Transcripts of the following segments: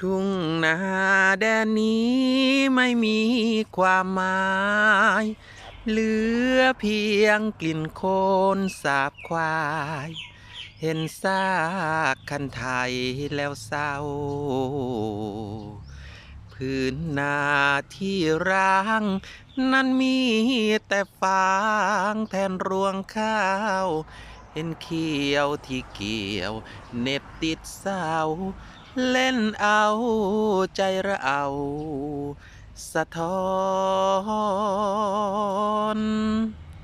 ทุ่งนาแดนนี้ไม่มีความหมาย เหลือเพียงกลิ่นโคลนสาบควาย เห็นซากคันไทยแล้วเศร้า พื้นนาที่ร้าง นั้นมีแต่ฟางแทนรวงข้าว เห็นเขียวที่เกี่ยวเน็บติดเสาเล่นเอาใจระเอาสะท้อน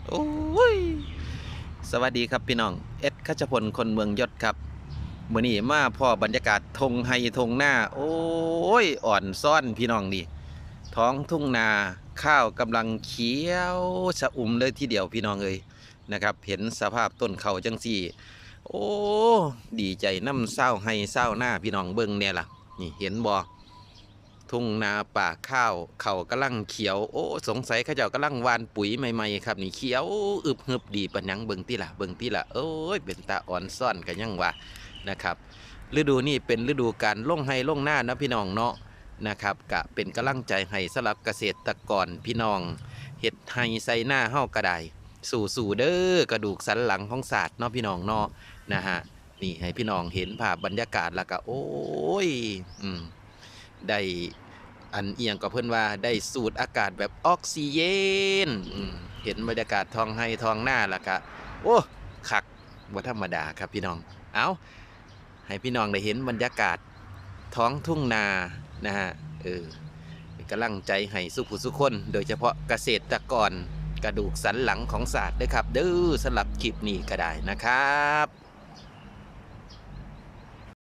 โอ้ยสวัสดีครับพี่น้อง เอ็ดขจพลคนเมืองยศครับมื่อนี้มาพ่อบรรยากาศทงไฮทงหน้า โอ้ยอ่อนซ่อนพี่น้องนี่ท้องทุ่งนาข้าวกำลังเขียวชะอุ่มเลยทีเดียวพี่น้องเอ้ย นะครับ เห็นสภาพต้นเขาจังสี่ โอ้ ดีใจน้ำเศร้าให้เศร้าหน้าพี่น้องเบิ่งเนี่ยล่ะ นี่เห็นบ่ทุ่งนาป่าข้าว เขากำลังเขียว โอ้ สงสัยเขาเจ้ากำลังวานปุ๋ยใหม่ๆครับนี่เขียวอึบฮึบดีปะนังเบิ่งติล่ะเบิ่งติล่ะโอ้ยเป็นตาอ่อนซ่อนกันยังวะนะครับ ฤดูนี้เป็นฤดูการล่งให้ล่งหน้านะพี่น้องเนาะนะครับกะเป็นกำลังใจให้สำหรับเกษตรกรพี่น้องเห็ดให้ใส่หน้าเฮากระได สู่สู่เด้อกระดูกสันหลังของศาสตร์เนาะพี่น้องเนาะนะฮะนี่ให้พี่น้องเห็นภาพบรรยากาศแล้วก็โอ้ยอืมได้อันเอียงก็เพื่อนว่าได้สูดอากาศแบบออกซิเจนเห็นบรรยากาศทองให้ทองหน้าแล้วก็โอ้คักว่าธรรมดาครับพี่น้องเอาให้พี่น้องได้เห็นบรรยากาศท้องทุ่งนานะฮะเออกำลังใจให้สุขุสุขคน โดยเฉพาะเกษตรกร กระดูกสันหลังของศาสตร์ด้วยครับเด้อสลับคลิปนี้ก็ได้นะครับ